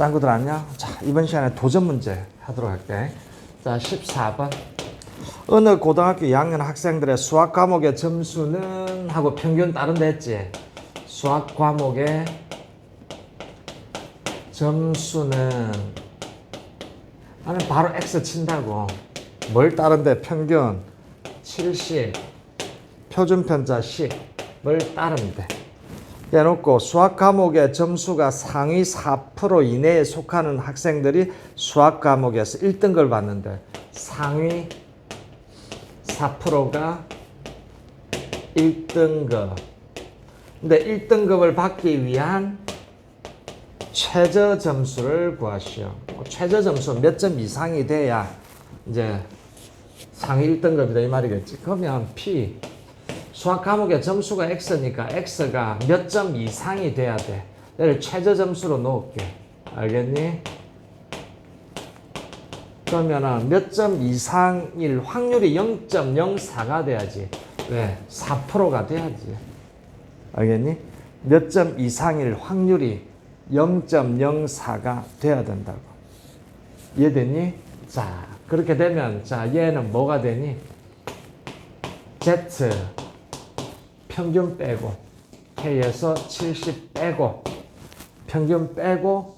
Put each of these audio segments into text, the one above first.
짱구들 안녕? 자, 이번 시간에 도전 문제 하도록 할게. 자, 14번. 어느 고등학교 2학년 학생들의 수학 과목의 점수는 하고 평균 다른 데 했지. 수학 과목의 점수는 나는 바로 X 친다고. 뭘 다른 데 평균 70, 표준 편차 10, 뭘 따르면 돼. 해놓고 수학 과목의 점수가 상위 4% 이내에 속하는 학생들이 수학 과목에서 1등급을 받는데 상위 4%가 1등급. 근데 1등급을 받기 위한 최저 점수를 구하시오. 뭐 최저 점수 몇 점 이상이 돼야 이제 상위 1등급이다 이 말이겠지. 그러면 P 수학 과목의 점수가 X니까 X가 몇 점 이상이 돼야 돼. 얘를 최저 점수로 놓을게. 알겠니? 그러면은 몇 점 이상일 확률이 0.04가 돼야지. 왜? 4%가 돼야지. 알겠니? 몇 점 이상일 확률이 0.04가 돼야 된다고. 이해됐니? 자, 그렇게 되면 자, 얘는 뭐가 되니? Z 평균 빼고 K에서 70 빼고 평균 빼고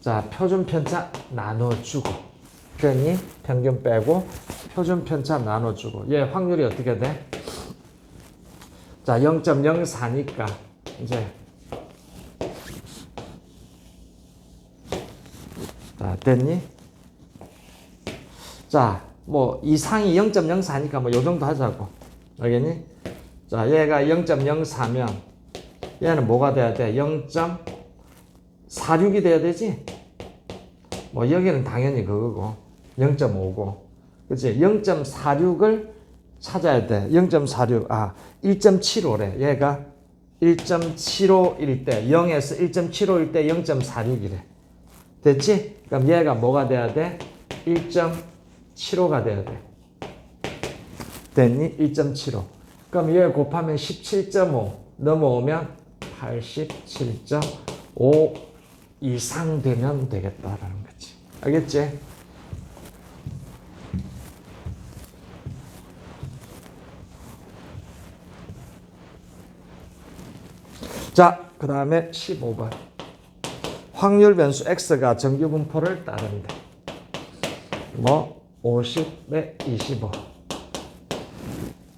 자 표준 편차 나눠주고 그러니 평균 빼고 표준 편차 나눠주고 얘 확률이 어떻게 돼? 자 0.04니까 이제 자 됐니? 자뭐 이상이 0.04니까 뭐 요 정도 하자고 알겠니? 자, 얘가 0.04면 얘는 뭐가 돼야 돼? 0.46이 돼야 되지? 뭐 여기는 당연히 그거고 0.5고 그치? 0.46을 찾아야 돼. 0.46, 아, 1.75래. 얘가 1.75일 때, 0에서 1.75일 때 0.46이래. 됐지? 그럼 얘가 뭐가 돼야 돼? 1.75가 돼야 돼. 됐니? 1.75. 그럼 얘 곱하면 17.5 넘어오면 87.5 이상 되면 되겠다라는 거지. 알겠지? 자, 그 다음에 15번. 확률 변수 x가 정규 분포를 따른다. 뭐 50에 25.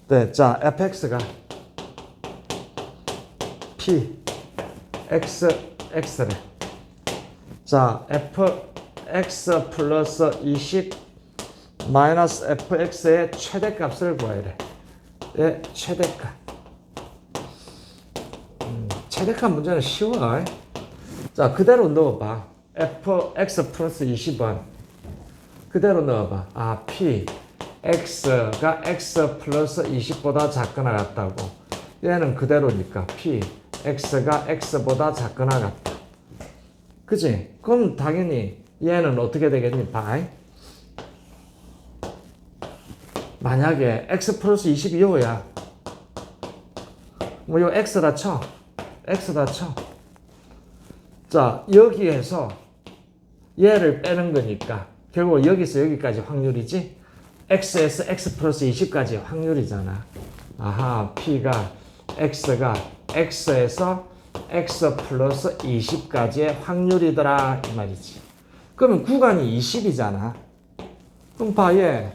네, 자, fx가 p x x래. 자, fx 플러스 20 마이너스 fx의 최대값을 구하래. 예, 최대값. 음, 최대값 문제는 쉬워. 자, 그대로 넣어봐. fx 플러스 20은 그대로 넣어봐. 아, p x가 x 플러스 20보다 작거나 같다고. 얘는 그대로니까 p x가 x보다 작거나 같다. 그지? 그럼 당연히 얘는 어떻게 되겠니? 바이. 만약에 x 플러스 22호야. 뭐, 요 x다 쳐. x다 쳐. 자, 여기에서 얘를 빼는 거니까 결국 여기서 여기까지 확률이지. X에서 x 플러스 20까지 확률이잖아. 아하, p가 x가 x에서 x 플러스 20까지의 확률이더라 이 말이지. 그러면 구간이 20이잖아. 그럼 봐 얘.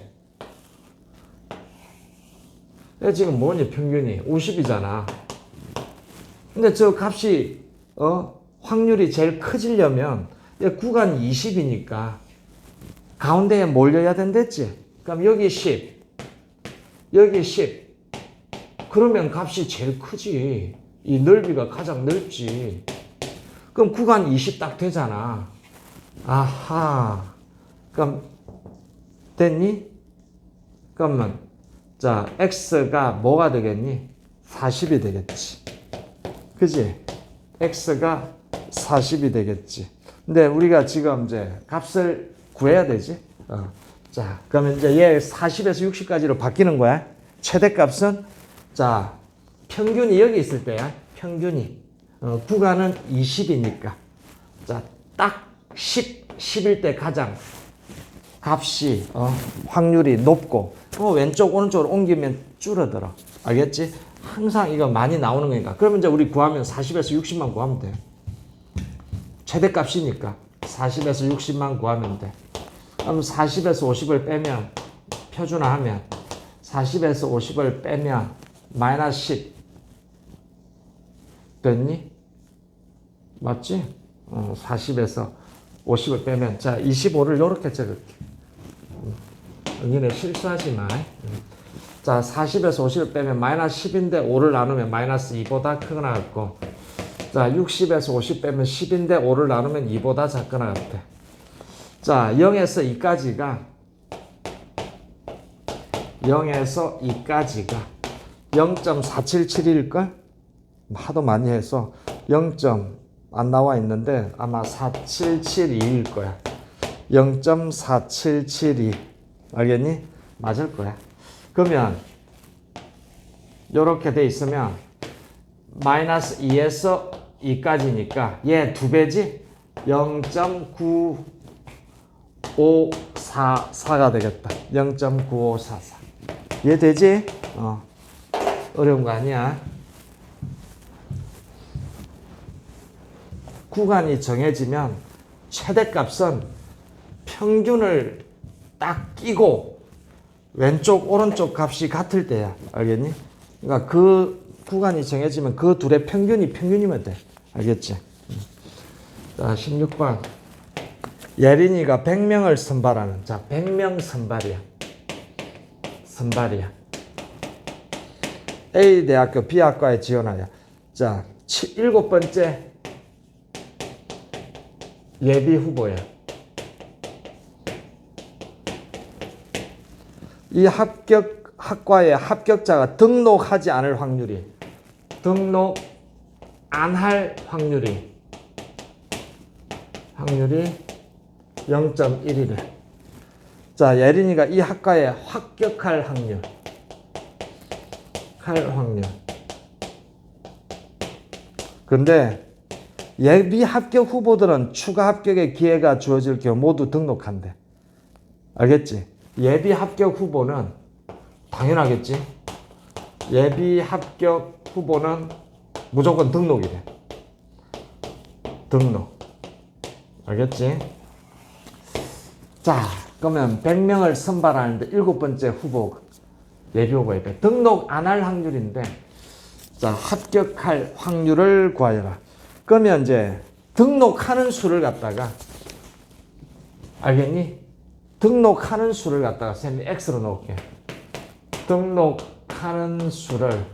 얘 지금 뭐니 평균이 50이잖아. 근데 저 값이 어 확률이 제일 커지려면 얘 구간이 20이니까 가운데에 몰려야 된댔지. 그럼 여기 10, 여기 10. 그러면 값이 제일 크지. 이 넓이가 가장 넓지. 그럼 구간 20 딱 되잖아. 아하. 그럼 됐니? 그러면 자 x가 뭐가 되겠니? 40이 되겠지. 그지? x가 40이 되겠지. 근데 우리가 지금 이제 값을 구해야 되지. 어. 자, 그러면 이제 얘 40에서 60까지로 바뀌는 거야. 최대값은 자, 평균이 여기 있을 때야. 평균이. 어, 구간은 20이니까. 자, 딱 10, 10일 때 가장 값이 어, 확률이 높고 어, 왼쪽 오른쪽으로 옮기면 줄어들어. 알겠지? 항상 이거 많이 나오는 거니까. 그러면 이제 우리 구하면 40에서 60만 구하면 돼. 최대값이니까 40에서 60만 구하면 돼. 그럼 40에서 50을 빼면 표준화하면 40에서 50을 빼면 마이너스 10 됐니? 맞지? 어, 40에서 50을 빼면 자 25를 이렇게 적을게. 음, 은근히 실수하지 마. 음. 자 40에서 50을 빼면 마이너스 10인데 5를 나누면 마이너스 2보다 크거나 같고 자 60에서 50 빼면 10인데 5를 나누면 2보다 작거나 같아. 자 0에서 2까지가 0에서 2까지가 0.477일걸? 하도 많이 해서 0. 안 나와 있는데 아마 4772일 거야. 0.4772 알겠니? 맞을 거야. 그러면 이렇게 돼 있으면 마이너스 2에서 2까지니까 얘 두 배지? 0.9544가 되겠다. 0.9544. 얘 되지? 어. 어려운 거 아니야. 구간이 정해지면 최대값은 평균을 딱 끼고 왼쪽 오른쪽 값이 같을 때야 알겠니? 그러니까 그 구간이 정해지면 그 둘의 평균이 평균이면 돼 알겠지? 음. 자 16번 예린이가 100명을 선발하는 자 100명 선발이야. 선발이야. A 대학교 B 학과에 지원하여. 자 치- 일곱 번째 예비 후보야. 이 합격 학과의 합격자가 등록하지 않을 확률이 등록 안 할 확률이 확률이 0.1이래. 자, 예린이가 이 학과에 합격할 확률 할 확률. 근데 예비 합격 후보들은 추가 합격의 기회가 주어질 경우 모두 등록한대. 알겠지? 예비 합격 후보는 당연하겠지? 예비 합격 후보는 무조건 등록이 래. 등록. 알겠지? 자, 그러면 100명을 선발하는데 일곱 번째 후보 예비 후보에 돼. 등록 안 할 확률인데 자, 합격할 확률을 구하여라. 그러면 이제 등록하는 수를 갖다가 알겠니? 등록하는 수를 갖다가 쌤이 x로 넣을게. 등록하는 수를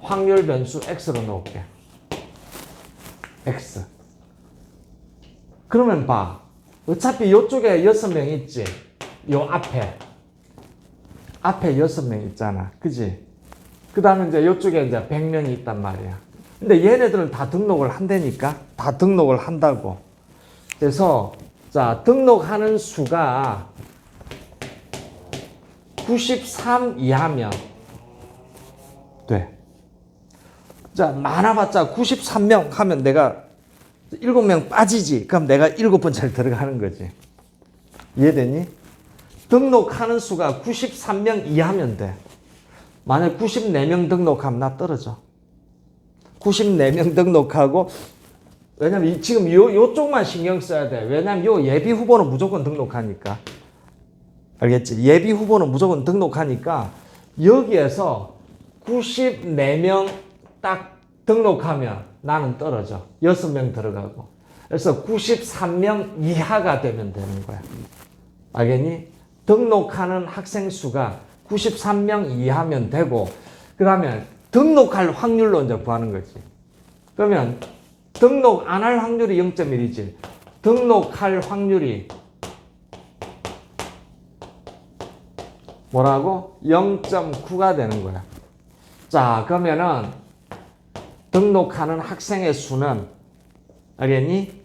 확률 변수 x로 넣을게. x. 그러면 봐. 어차피 이쪽에 여섯 명 있지. 요 앞에. 앞에 여섯 명 있잖아. 그지? 그 다음에 이제 이쪽에 이제 100명이 있단 말이야. 근데 얘네들은 다 등록을 한다니까? 다 등록을 한다고. 그래서, 자, 등록하는 수가 93 이하면 돼. 자, 많아봤자 93명 하면 내가 7명 빠지지. 그럼 내가 7번째를 들어가는 거지. 이해되니? 등록하는 수가 93명 이하면 돼. 만약 94명 등록하면 나 떨어져. 94명 등록하고 왜냐면 이- 지금 요 요쪽만 신경 써야 돼. 왜냐면 요 예비 후보는 무조건 등록하니까. 알겠지? 예비 후보는 무조건 등록하니까 여기에서 94명 딱 등록하면 나는 떨어져. 6명 들어가고. 그래서 93명 이하가 되면 되는 거야. 알겠니? 등록하는 학생 수가 93명 이하면 되고, 그 다음에 등록할 확률로 이제 구하는 거지. 그러면 등록 안 할 확률이 0.1이지. 등록할 확률이 뭐라고? 0.9가 되는 거야. 자, 그러면은 등록하는 학생의 수는 알겠니?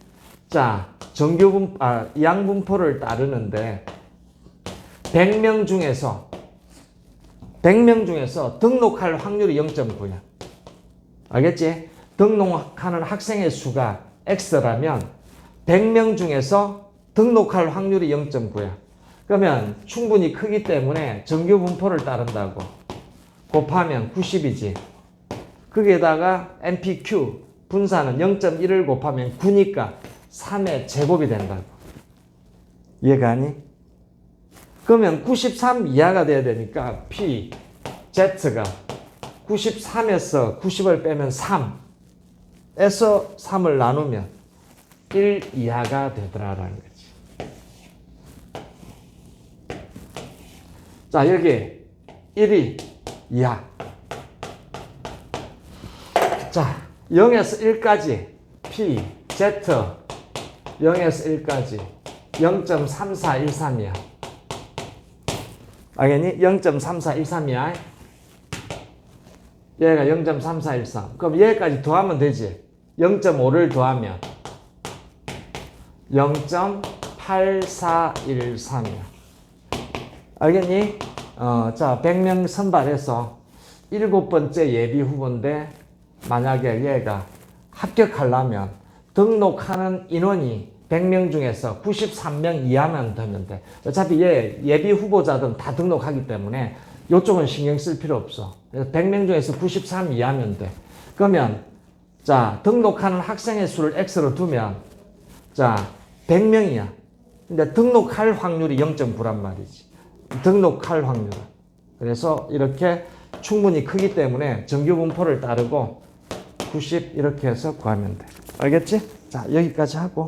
자, 정규분 아, 양분포를 따르는데 100명 중에서 100명 중에서 등록할 확률이 0.9야. 알겠지? 등록하는 학생의 수가 X라면 100명 중에서 등록할 확률이 0.9야. 그러면 충분히 크기 때문에 정규 분포를 따른다고. 곱하면 90이지. 거기에다가 MPQ 분사는 0.1을 곱하면 9니까 3의 제곱이 된다고. 이해가 니? 그러면 93 이하가 돼야 되니까 P, Z가 93에서 90을 빼면 3, 에서 3을 나누면 1 이하가 되더라라는 거지. 자, 여기 1이 이하. 자, 0에서 1까지 P, Z 0에서 1까지 0.3413이야. 알겠니? 0.3413이야. 얘가 0.3413. 그럼 얘까지 더하면 되지. 0.5를 더하면 0.8413이야. 알겠니? 어, 자, 100명 선발해서 일곱 번째 예비 후보인데 만약에 얘가 합격하려면 등록하는 인원이 100명 중에서 93명 이하만 되면 돼. 어차피 얘 예비 후보자들은 다 등록하기 때문에 이쪽은 신경 쓸 필요 없어. 그래서 100명 중에서 93 이하면 돼. 그러면 자, 등록하는 학생의 수를 X로 두면 자, 100명이야. 근데 등록할 확률이 0.9란 말이지. 등록할 확률은. 그래서 이렇게 충분히 크기 때문에 정규 분포를 따르고 90 이렇게 해서 구하면 돼. 알겠지? 자, 여기까지 하고